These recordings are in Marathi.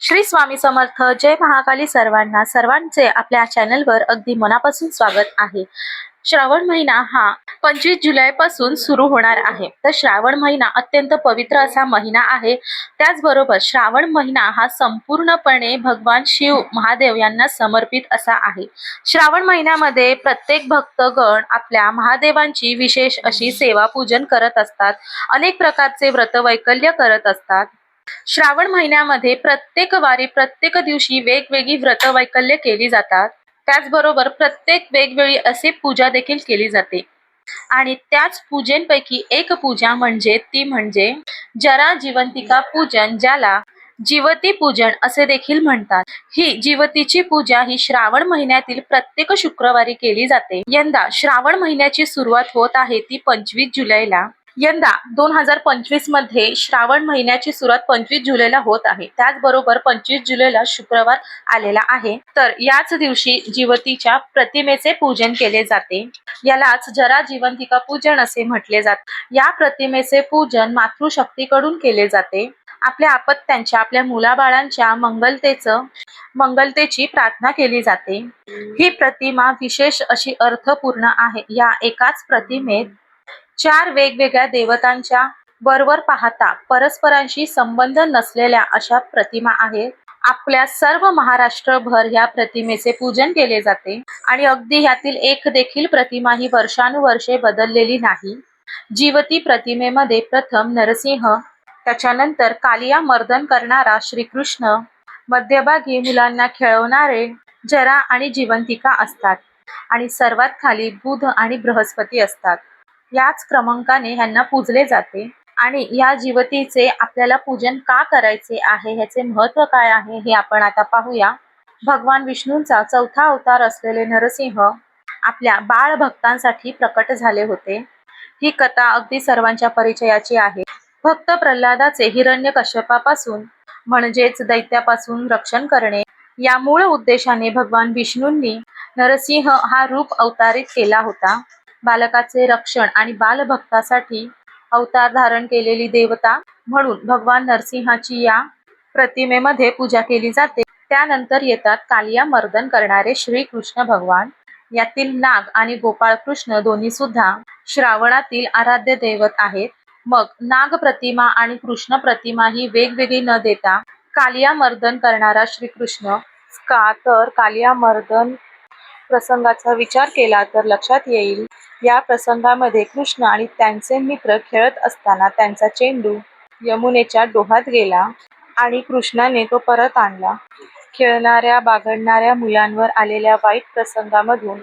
श्री स्वामी समर्थ. जय महाकाली सर्वांना. सर्वांचे आपल्या चॅनलवर अगदी मनापासून स्वागत आहे. श्रावण महिना हा पंचवीस जुलै पासून सुरू होणार आहे. तर श्रावण महिना अत्यंत पवित्र असा महिना आहे. त्याचबरोबर श्रावण महिना हा संपूर्णपणे भगवान शिव महादेव यांना समर्पित असा आहे. श्रावण महिन्यामध्ये प्रत्येक भक्तगण आपल्या महादेवांची विशेष अशी सेवा पूजन करत असतात. अनेक प्रकारचे व्रत वैकल्य करत असतात. श्रावण महिन्यामध्ये प्रत्येक वारी प्रत्येक दिवशी वेगवेगळी व्रत वैकल्य केली जातात. त्याचबरोबर प्रत्येक वेगवेगळी असे पूजा देखील केली जाते. आणि त्याच पूजेपैकी एक पूजा म्हणजे ती म्हणजे जरा जिवंतिका पूजन ज्याला जीवती पूजन असे देखील म्हणतात. ही जीवतीची पूजा ही श्रावण महिन्यातील प्रत्येक शुक्रवारी केली जाते. यंदा श्रावण महिन्याची सुरुवात होत आहे ती पंचवीस जुलैला. यंदा दोन हजार पंचवीसमध्ये श्रावण महिन्याची सुरुवात पंचवीस जुलैला होत आहे. त्याचबरोबर पंचवीस जुलैला शुक्रवार आलेला आहे. तर याच दिवशी जीवतीच्या प्रतिमेचे पूजन केले जाते. यालाच जरा जिवंतिका पूजन असे म्हटले जात. या प्रतिमेचे पूजन मातृशक्तीकडून केले जाते. आपल्या आपत्यांच्या आपल्या मुलाबाळांच्या मंगलतेचं मंगलतेची प्रार्थना केली जाते. ही प्रतिमा विशेष अशी अर्थपूर्ण आहे. या एकाच प्रतिमेत चार वेगवेगळ्या देवतांच्या वरवर पाहता परस्परांशी संबंध नसलेल्या अशा प्रतिमा आहेत. आपल्या सर्व महाराष्ट्रभर या प्रतिमेचे पूजन केले जाते आणि अगदी ह्यातील एक देखील प्रतिमा ही वर्षानुवर्षे बदललेली नाही. जीवती प्रतिमेमध्ये प्रथम नरसिंह त्याच्यानंतर कालिया मर्दन करणारा श्रीकृष्ण मध्यभागी मुलांना खेळवणारे जरा आणि जिवंतिका असतात आणि सर्वात खाली बुध आणि बृहस्पती असतात. याच क्रमांकाने ह्यांना पूजले जाते. आणि या जीवतीचे आपल्याला पूजन का करायचे आहे? ह्याचे महत्त्व काय आहे? हे आपण आता पाहूया. भगवान विष्णूंचा चौथा अवतार असलेले नरसिंह आपल्या बाळ भक्तांसाठी प्रकट झाले होते. ही कथा अगदी सर्वांच्या परिचयाची आहे. भक्त प्रल्हादाचे हिरण्य कश्यपापासून म्हणजेच दैत्यापासून रक्षण करणे या मूळ उद्देशाने भगवान विष्णूंनी नरसिंह हा रूप अवतारित केला होता. बालकाचे रक्षण आणि बालभक्तासाठी अवतार धारण केलेली देवता म्हणून भगवान नरसिंहाची या प्रतिमेमध्ये पूजा केली जाते. त्यानंतर येतात कालिया मर्दन करणारे श्रीकृष्ण भगवान. यातील नाग आणि गोपाळकृष्ण दोन्ही सुद्धा श्रावणातील आराध्य दैवत आहेत. मग नाग प्रतिमा आणि कृष्ण प्रतिमा ही वेगवेगळी न देता कालिया मर्दन करणारा श्रीकृष्ण का तर कालिया मर्दन प्रसंगाचा विचार केला तर लक्षात येईल. या प्रसंगामध्ये कृष्ण आणि त्यांचे मित्र खेळत असताना त्यांचा चेंडू यमुनेच्या डोहात गेला आणि कृष्णाने तो परत आणला. खेळणाऱ्या बागडणाऱ्या मुलांवर आलेल्या वाईट प्रसंगामधून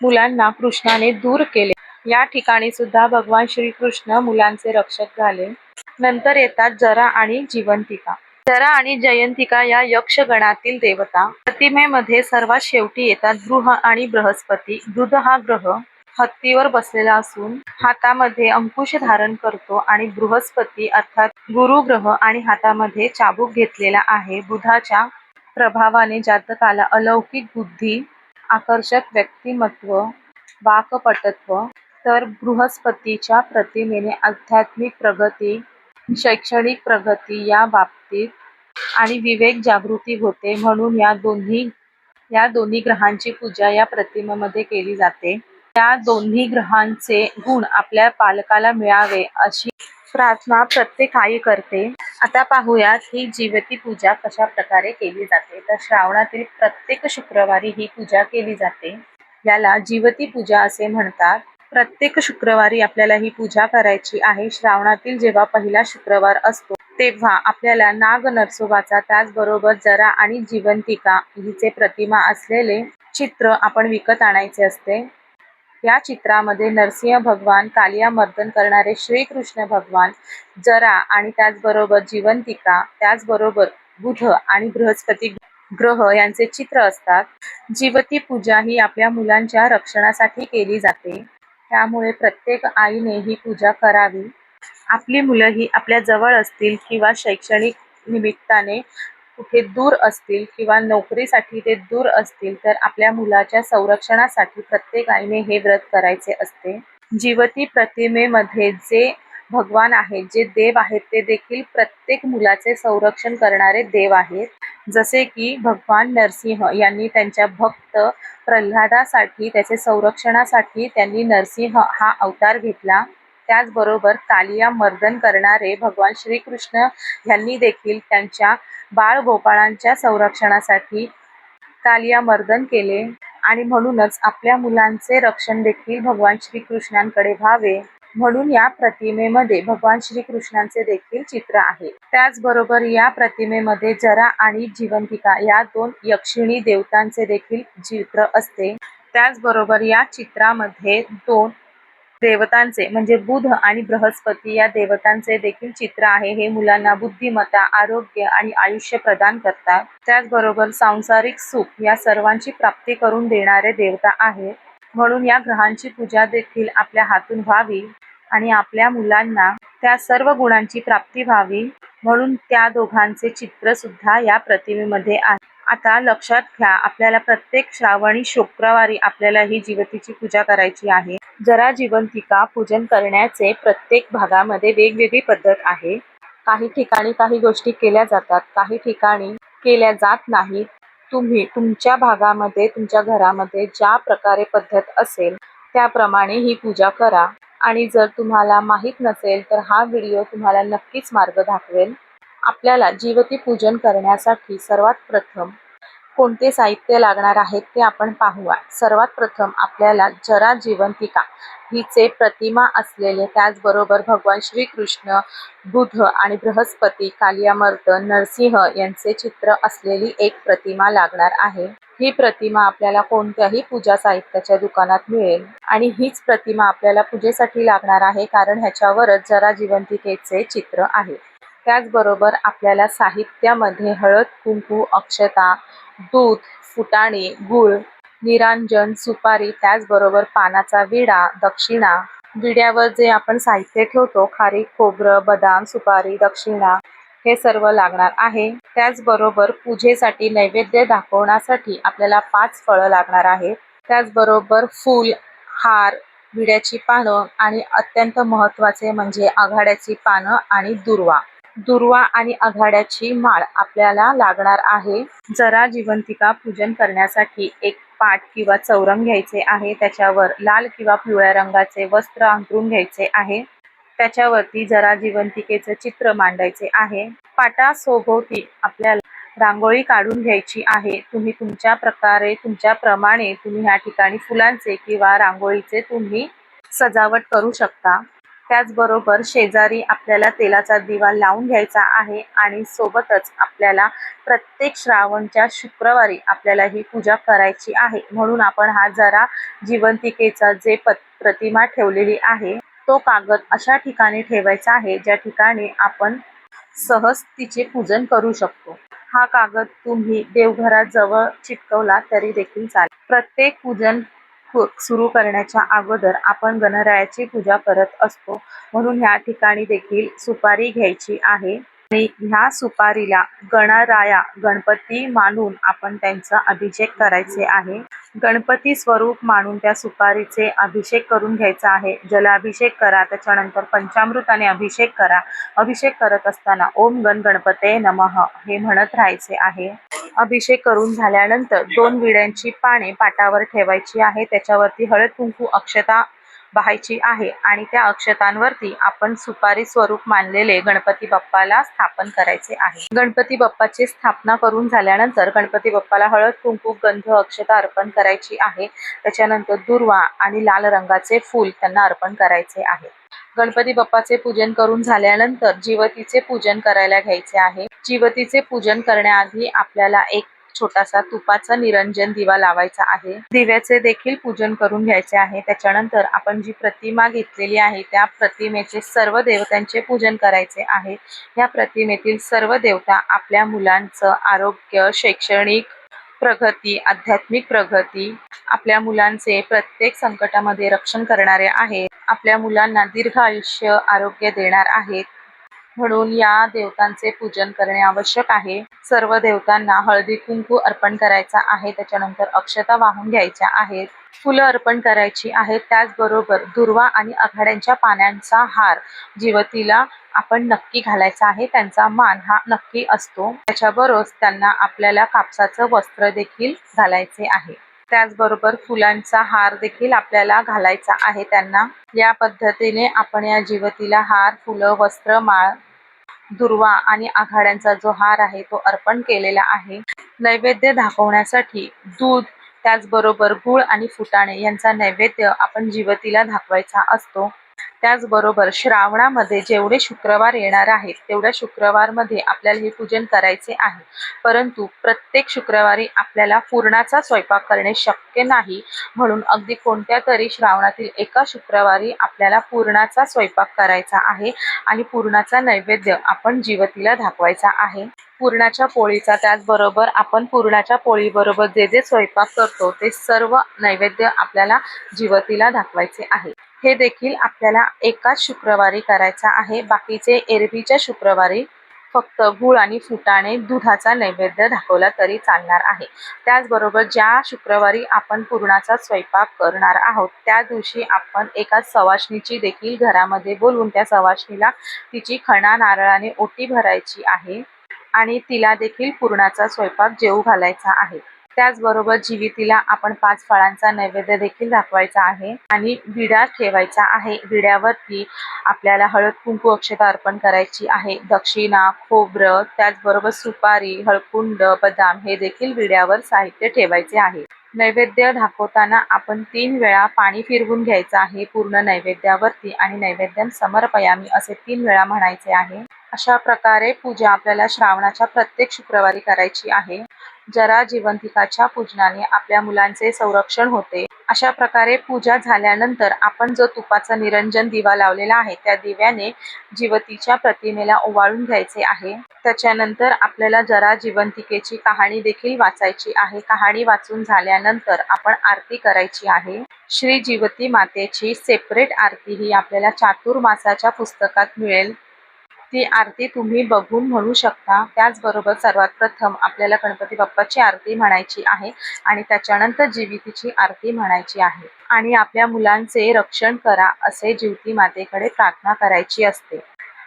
मुलांना कृष्णाने दूर केले. या ठिकाणी सुद्धा भगवान श्रीकृष्ण मुलांचे रक्षक झाले. नंतर येतात जरा आणि जिवंतिका. जरा आणि जयंतिका या यक्षगणातील देवता. प्रतिमेमध्ये सर्वात शेवटी येतात गृह आणि बृहस्पती. दूध हा ग्रह हत्तीवर बसलेला असून हातामध्ये अंकुश धारण करतो आणि बृहस्पती अर्थात गुरुग्रह आणि हातामध्ये चाबूक घेतलेला आहे. बुधाच्या प्रभावाने जातकाला अलौकिक बुद्धी आकर्षक व्यक्तिमत्व वाकपटत्व तर बृहस्पतीच्या प्रतिमेने आध्यात्मिक प्रगती शैक्षणिक प्रगती या बाबतीत आणि विवेक जागृती होते. म्हणून या दोन्ही या दोन्ही ग्रहांची पूजा या प्रतिमेमध्ये केली जाते. त्या दोन्ही ग्रहांचे गुण आपल्या पालकाला मिळावे अशी प्रार्थना प्रत्येक आई करते. आता पाहूयात ही जीवती पूजा कशा प्रकारे केली जाते. तर श्रावणातील प्रत्येक शुक्रवारी ही पूजा केली जाते. याला जीवती पूजा असे म्हणतात. प्रत्येक शुक्रवारी आपल्याला ही पूजा करायची आहे. श्रावणातील जेव्हा पहिला शुक्रवार असतो तेव्हा आपल्याला नाग नरसोबाचा त्याचबरोबर जरा आणि जिवंतिका हिचे प्रतिमा असलेले चित्र आपण विकत आणायचे असते. या चित्रामध्ये नरसिंह भगवान कालिया मर्दन करणारे श्रीकृष्ण भगवान जरा आणि त्याचबरोबर जीवंतिका त्याचबरोबर बुध आणि बृहस्पती ग्रह यांचे चित्र असतात. जीवती पूजा ही आपल्या मुलांच्या रक्षणासाठी केली जाते. त्यामुळे प्रत्येक आईने ही पूजा करावी. आपली मुलं ही आपल्या जवळ असतील किंवा शैक्षणिक निमित्ताने कुठे दूर असतील किंवा नोकरीसाठी ते दूर असतील तर आपल्या मुलाच्या संरक्षणासाठी प्रत्येक आईने हे व्रत करायचे असते. जीवती प्रतिमेमध्ये जे भगवान आहेत जे देव आहेत ते देखील प्रत्येक मुलाचे संरक्षण करणारे देव आहेत. जसे की भगवान नरसिंह यांनी त्यांच्या भक्त प्रल्हादासाठी त्याचे संरक्षणासाठी त्यांनी नरसिंह हा अवतार घेतला. त्याचबरोबर कालिया मर्दन करणारे भगवान श्रीकृष्ण यांनी देखील त्यांच्या बाळगोपाळांच्या संरक्षणासाठी कालिया मर्दन केले. आणि म्हणूनच आपल्या मुलांचे रक्षण देखील भगवान श्रीकृष्णांकडे व्हावे. म्हणून या प्रतिमेमध्ये भगवान श्रीकृष्णांचे देखील चित्र आहे. त्याचबरोबर या प्रतिमेमध्ये जरा आणि जीवंतिका या दोन यक्षिणी देवतांचे देखील चित्र असते. त्याचबरोबर या चित्रामध्ये दोन देवतांचे म्हणजे बुध आणि बृहस्पती या देवतांचे देखील चित्र आहे. हे मुलांना बुद्धिमत्ता आरोग्य आणि आयुष्य प्रदान करतात. त्याचबरोबर सांसारिक सुख या सर्वांची प्राप्ती करून देणारे देवता आहेत म्हणून या ग्रहांची पूजा देखील आपल्या हातून व्हावी आणि आपल्या मुलांना त्या सर्व गुणांची प्राप्ती व्हावी. म्हणून त्या दोघांचे चित्र सुद्धा या प्रतिमेमध्ये आहे. आता लक्षात घ्या आपल्याला प्रत्येक श्रावणी शुक्रवारी आपल्याला ही जीवतीची पूजा करायची आहे. जरा जिवंतिका पूजन करण्याचे प्रत्येक भागामध्ये वेगवेगळी पद्धत आहे. काही ठिकाणी काही गोष्टी केल्या जातात काही ठिकाणी केल्या जात नाहीत. तुम्ही तुमच्या भागामध्ये तुमच्या घरामध्ये ज्या प्रकारे पद्धत असेल त्याप्रमाणे ही पूजा करा. आणि जर तुम्हाला माहीत नसेल तर हा व्हिडिओ तुम्हाला नक्कीच मार्ग दाखवेल. आपल्याला जीवती पूजन करण्यासाठी सर्वात प्रथम कोणते साहित्य लागणार आहे ते आपण पाहूया. सर्वात प्रथम आपल्याला जरा जीवंतिका हिचे प्रतिमा असलेले त्याचबरोबर भगवान श्रीकृष्ण बुध आणि बृहस्पती कालियामर्द नरसिंह यांचे चित्र असलेली एक प्रतिमा लागणार आहे. ही प्रतिमा आपल्याला कोणत्याही पूजा साहित्याच्या दुकानात मिळेल. आणि हीच प्रतिमा आपल्याला पूजेसाठी लागणार आहे कारण ह्याच्यावरच जरा जीवंतिकेचे चित्र आहे. त्याचबरोबर आपल्याला साहित्यामध्ये हळद कुंकू अक्षता दूध फुटाणे गूळ निरांजन सुपारी त्याचबरोबर पानाचा विडा दक्षिणा. विड्यावर जे आपण साहित्य ठेवतो खारीक खोबरं बदाम सुपारी दक्षिणा हे सर्व लागणार आहे. त्याचबरोबर पूजेसाठी नैवेद्य दाखवण्यासाठी आपल्याला पाच फळं लागणार आहेत. त्याचबरोबर फूल हार विड्याची पानं आणि अत्यंत महत्त्वाचे म्हणजे आघाड्याची पानं आणि दुर्वा. दुर्वा आणि आघाड्याची माळ आपल्याला लागणार आहे. जरा जिवंतिका पूजन करण्यासाठी एक पाट किंवा चौरंग घ्यायचे आहे. त्याच्यावर लाल किंवा पिवळ्या रंगाचे वस्त्र अंथरून घ्यायचे आहे. त्याच्यावरती जरा जिवंतिकेचं चित्र मांडायचे आहे. पाटासोभोवती आपल्याला रांगोळी काढून घ्यायची आहे. तुम्ही तुमच्या प्रकारे तुमच्या प्रमाणे तुम्ही ह्या ठिकाणी फुलांचे किंवा रांगोळीचे तुम्ही सजावट करू शकता. त्याचबरोबर शेजारी आपल्याला तेलाचा दिवा लावून घ्यायचा आहे आणि सोबतच आपल्याला प्रत्येक श्रावणच्या शुक्रवारी आपल्याला ही पूजा करायची आहे. म्हणून आपण हा जरा जीवंतिकेचा जे पत प्रतिमा ठेवलेली आहे तो कागद अशा ठिकाणी ठेवायचा आहे ज्या ठिकाणी आपण सहज तिचे पूजन करू शकतो. हा कागद तुम्ही देवघराजवळ चिटकवला तरी देखील चालेल. प्रत्येक पूजन सुरू करण्याच्या अगोदर आपण गणरायाची पूजा करत असतो. म्हणून ह्या ठिकाणी देखील सुपारी घ्यायची आहे. आणि ह्या सुपारीला गणराया गणपती मानून आपण त्यांचा अभिषेक करायचे आहे. गणपती स्वरूप मानून त्या सुपारीचे अभिषेक करून घ्यायचा आहे. जलाभिषेक करा त्याच्यानंतर पंचामृताने अभिषेक करा. अभिषेक करत असताना ओम गण गणपते नमः हे म्हणत राहायचे आहे. अभिषेक करून झाल्यानंतर दोन विड्यांची पाने पाटावर ठेवायची आहे. त्याच्यावरती हळद कुंकू अक्षता बहायची आहे. आणि त्या अक्षतांवरती आपण सुपारी स्वरूप मानलेले गणपती बाप्पाला स्थापन करायचे आहे. गणपती बाप्पाची स्थापना करून झाल्यानंतर गणपती बाप्पाला हळद कुंकू गंध अक्षता अर्पण करायची आहे. त्याच्यानंतर दुर्वा आणि लाल रंगाचे फूल त्यांना अर्पण करायचे आहे. गणपती बाप्पाचे पूजन करून झाल्यानंतर जीवतीचे पूजन करायला घ्यायचे आहे. जीवतीचे पूजन करण्याआधी आपल्याला एक छोटासा तुपाचा निरंजन दिवा लावायचा आहे. दिव्याचे देखील पूजन करून घ्यायचे आहे. त्याच्यानंतर आपण जी प्रतिमा घेतलेली आहे त्या प्रतिमेचे सर्व देवतांचे पूजन करायचे आहे. या प्रतिमेतील सर्व देवता आपल्या मुलांचं आरोग्य शैक्षणिक प्रगती आध्यात्मिक प्रगती आपल्या मुलांचे प्रत्येक संकटामध्ये रक्षण करणारे आहेत. आपल्या मुलांना दीर्घ आयुष्य आरोग्य देणार आहेत. म्हणून या देवतांचे पूजन करणे आवश्यक आहे. सर्व देवतांना हळदी कुंकू अर्पण करायचा आहे. त्याच्यानंतर अक्षता वाहून घ्यायच्या आहेत. फुलं अर्पण करायची आहेत. त्याचबरोबर दुर्वा आणि आघाड्यांच्या पानांचा हार जीवतीला आपण नक्की घालायचा आहे. त्यांचा मान हा नक्की असतो. त्याच्याबरोबर त्यांना आपल्याला कापसाचं वस्त्र देखील घालायचे आहे. त्याचबरोबर फुलांचा हार देखील आपल्याला घालायचा आहे त्यांना. या पद्धतीने आपण या जीवतीला हार फुलं वस्त्र माळ दुर्वा आणि आघाड्यांचा जो हार आहे तो अर्पण केलेला आहे. नैवेद्य दाखवण्यासाठी दूध त्याचबरोबर गूळ आणि फुटाणे यांचा नैवेद्य आपण जीवतीला दाखवायचा असतो. त्याचबरोबर श्रावणामध्ये जेवढे शुक्रवार येणार आहेत तेवढ्या शुक्रवारमध्ये आपल्याला हे पूजन करायचे आहे. परंतु प्रत्येक शुक्रवारी आपल्याला पूर्णाचा स्वयंपाक करणे शक्य नाही. म्हणून अगदी कोणत्या तरी श्रावणातील एका शुक्रवारी आपल्याला पूर्णाचा स्वयंपाक करायचा आहे आणि पूर्णाचा नैवेद्य आपण जीवतीला दाखवायचा आहे. पुरणाच्या पोळीचा त्याचबरोबर आपण पूर्णाच्या पोळीबरोबर जे जे स्वयंपाक करतो ते सर्व नैवेद्य आपल्याला जीवतीला दाखवायचे आहे. हे देखील आपल्याला एकाच शुक्रवारी करायचा आहे. बाकीचे एरवीच्या शुक्रवारी फक्त गूळ आणि फुटाणे दुधाचा नैवेद्य दाखवला तरी चालणार आहे. त्याचबरोबर ज्या शुक्रवारी आपण पुरणाचा स्वयंपाक करणार आहोत त्या दिवशी आपण एका सवाशणीची देखील घरामध्ये बोलवून त्या सवाशणीला तिची खणा नारळाने ओटी भरायची आहे आणि तिला देखील पुरणाचा स्वयंपाक जेवू घालायचा आहे. त्याचबरोबर जीवितीला आपण पाच फळांचा नैवेद्य देखील दाखवायचा आहे. आणि विडा ठेवायचा आहे. विड्यावरती आपल्याला हळद कुंकू अक्षता अर्पण करायची आहे. दक्षिणा खोबरं त्याचबरोबर सुपारी हळकुंड बदाम हे देखील विड्यावर साहित्य ठेवायचे आहे. नैवेद्य दाखवताना आपण तीन वेळा पाणी फिरवून घ्यायचं आहे. पूर्ण नैवेद्यावरती आणि नैवेद्यम समर्पयामी असे तीन वेळा म्हणायचे आहे. अशा प्रकारे पूजा आपल्याला श्रावणाच्या प्रत्येक शुक्रवारी करायची आहे. जरा जिवंतिकाच्या पूजनाने आपल्या मुलांचे संरक्षण होते. अशा प्रकारे पूजा झाल्यानंतर आपण जो तुपाचा निरंजन दिवा लावलेला आहे त्या दिव्याने जीवतीच्या प्रतिमेला ओवाळून घ्यायचे आहे. त्याच्यानंतर आपल्याला जरा जिवंतिकेची कहाणी देखील वाचायची आहे. कहाणी वाचून झाल्यानंतर आपण आरती करायची आहे. श्री जीवती मातेची सेपरेट आरती ही आपल्याला चातुर्मासाच्या पुस्तकात मिळेल. ती आरती तुम्ही बघून म्हणू शकता. त्याचबरोबर सर्वात प्रथम आपल्याला गणपती बाप्पाची आरती म्हणायची आहे आणि त्याच्यानंतर जीवितीची आरती म्हणायची आहे. आणि आपल्या मुलांचे रक्षण करा असे जीवती मातेकडे प्रार्थना करायची असते.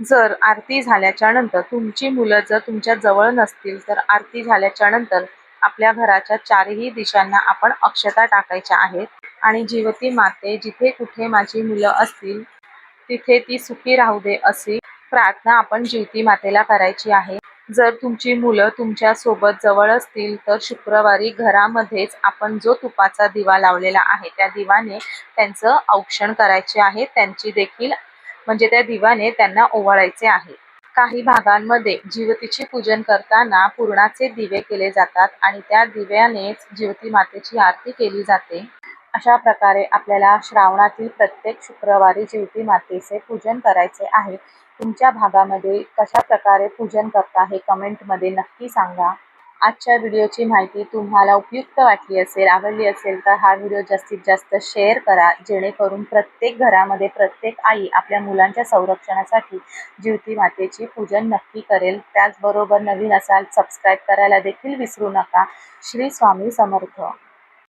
जर आरती झाल्याच्यानंतर तुमची मुलं जर तुमच्या जवळ नसतील तर आरती झाल्याच्यानंतर आपल्या घराच्या चारही दिशांना आपण अक्षता टाकायच्या आहेत. आणि जीवती माते जिथे कुठे माझी मुलं असतील तिथे ती सुखी राहू दे अशी प्रार्थना आपण जीवती मातेला करायची आहे. जर तुमची मुलं तुमच्यासोबत जवळ असतील तर शुक्रवारी घरामध्येच आपण जो तुपाचा दिवा लावलेला आहे त्या दिवाने त्यांचं औक्षण करायचे आहे. त्यांची देखील म्हणजे त्या दिवाने त्यांना ओवाळायचे आहे. काही भागांमध्ये जीवतीचे पूजन करताना पूर्णाचे दिवे केले जातात आणि त्या दिव्यानेच जीवती मातेची आरती केली जाते. अशा प्रकारे आपल्याला श्रावणातील प्रत्येक शुक्रवारी जिवती मातेचे पूजन करायचे आहे. तुमच्या भागामध्ये कशा प्रकारे पूजन करता हे कमेंटमध्ये नक्की सांगा. आजच्या व्हिडिओची माहिती तुम्हाला उपयुक्त वाटली असेल आवडली असेल तर हा व्हिडिओ जास्तीत जास्त शेअर करा. जेणेकरून प्रत्येक घरामध्ये प्रत्येक आई आपल्या मुलांच्या संरक्षणासाठी जीवती मातेची पूजन नक्की करेल. त्याचबरोबर नवीन असाल सबस्क्राईब करायला देखील विसरू नका. श्री स्वामी समर्थ.